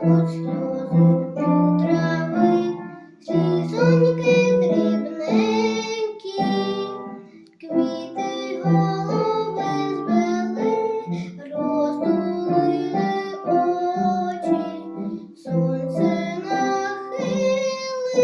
течуть сльози у трави, слізоньки дрібненькі, квіти голови звели, роздулили очі, сонце нахили.